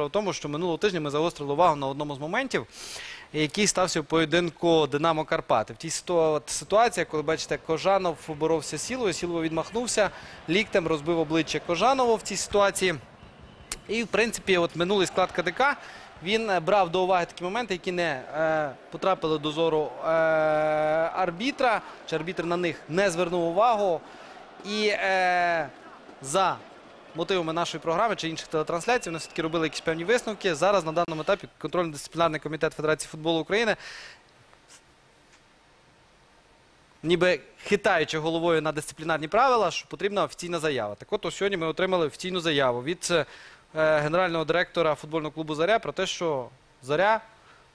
Справа тому, що минулого тижня ми загострили увагу на одному з моментів, який стався в поєдинку Динамо Карпати. В тій ситуації, коли бачите, Кожанов боровся з Сілою, Сілова відмахнувся, ліктем розбив обличчя Кожанову в цій ситуації. І, в принципі, от минулий склад КДК він е, брав до уваги такі моменти, які не е, потрапили до зору е, арбітра, чи арбітр на них не звернув увагу. І е, за мотивами нашої програми чи інших телетрансляцій вони все-таки робили якісь певні висновки. Зараз на даному етапі контрольно-дисциплінарний комітет Федерації футболу України ніби хитаючи головою на дисциплінарні правила, що потрібна офіційна заява. Так от сьогодні ми отримали офіційну заяву від е, генерального директора футбольного клубу Заря про те, що Заря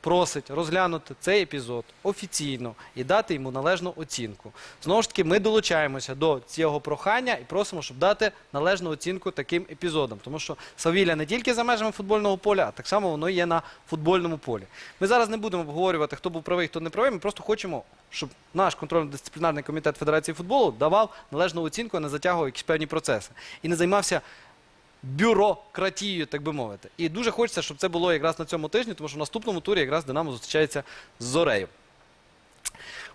просить розглянути цей епізод офіційно і дати йому належну оцінку. Знову ж таки, ми долучаємося до цього прохання і просимо, щоб дати належну оцінку таким епізодам. Тому що Савілля не тільки за межами футбольного поля, а так само воно є на футбольному полі. Ми зараз не будемо обговорювати, хто був правий, хто не правий. Ми просто хочемо, щоб наш контрольно-дисциплінарний комітет Федерації футболу давав належну оцінку, а не затягував якісь певні процеси. І не займався бюрократією, так би мовити. І дуже хочеться, щоб це було якраз на цьому тижні, тому що в наступному турі якраз Динамо зустрічається з Зорею.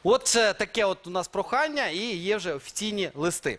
От е, таке от у нас прохання і є вже офіційні листи.